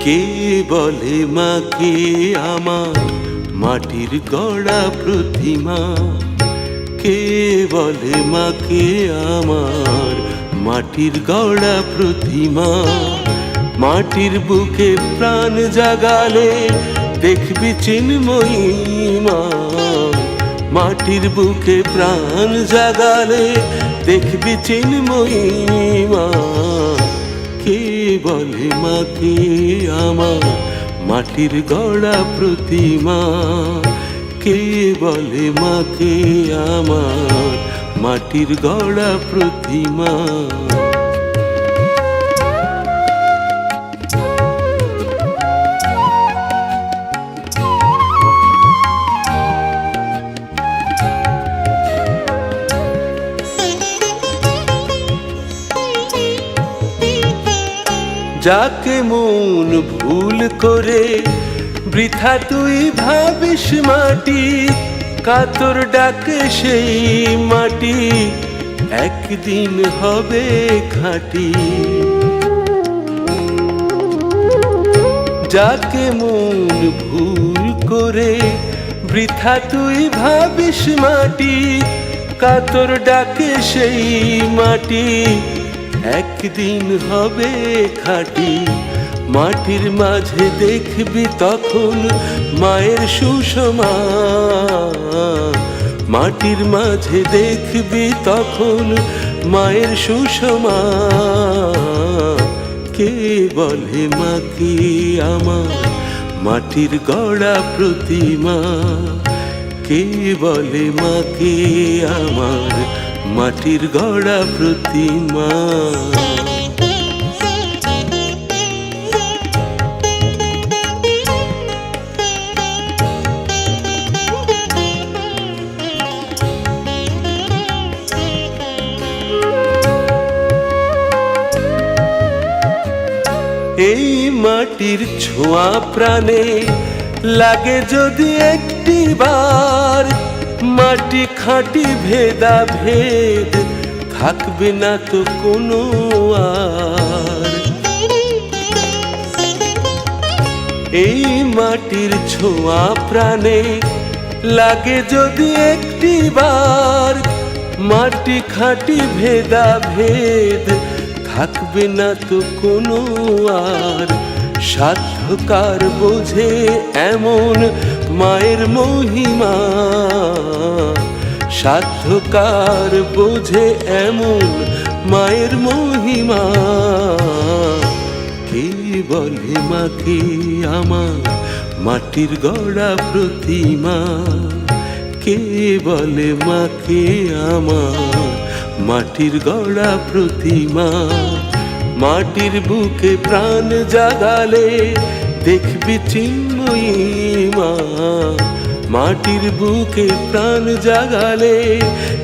কে বলে মাকে আমার? মাটির গড়া প্রতিমা। কে বলে মাকে আমার? মাটির গড়া প্রতিমা। মাটির বুকে প্রাণ জাগালে দেখবি চিন্ময়ী মা। মাটির বুকে প্রাণ জাগালে দেখবি চিন্ময়ী মা। কে বলে মাকে আমার মাটির গড়া প্রতিমা। কে বলে মাকে আমার মাটির গড়া প্রতিমা? যাকে মন ভুল করে, বৃথা তুই ভাবিস মাটি, কাতর ডাকে সেই মাটি, একদিন হবে খাঁটি যাকে মন ভুল করে, বৃথা তুই ভাবিস মাটি, কাতর ডাকে সেই মাটি একদিন হবে খাঁটি, মাটির মাঝে দেখবি তখন মায়ের সুষমা। মাটির মাঝে দেখবি তখন মায়ের সুষমা। কে বলে মা মাকে আমার মাটির গড়া প্রতিমা? কে বলে মা মাকে আমার মাটির গড়া প্রতিমা। এই মাটির ছোঁয়া প্রাণে লাগে যদি একটি বার মাটি খাঁটি ভেদা ভেদ থাকবে না তো কোনো আর। এই মাটির ছোঁয়া প্রাণে লাগে যদি একটি বার, মাটি খাঁটি ভেদা ভেদ থাকবে না তো কোনো আর। সাধ্যকার বোঝে এমন মায়ের মহিমা। সাধ্যকার বোঝে এমন মায়ের মহিমা। কে বলে মাকে আমার মাটির গড়া প্রতিমা? কে বলে মাকে আমার মাটির গড়া প্রতিমা? মাটির বুকে প্রাণ জাগালে দেখবি চিন্ময়ী মা। মাটির বুকে প্রাণ জাগালে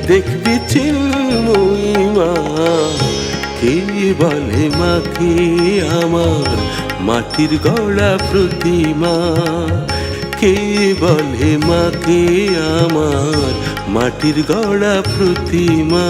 দেখবি চিন্ময়ী মা। কে বলে মাকে আমার মাটির গড়া প্রতিমা? কে বলে মাকে আমার মাটির গড়া প্রতিমা?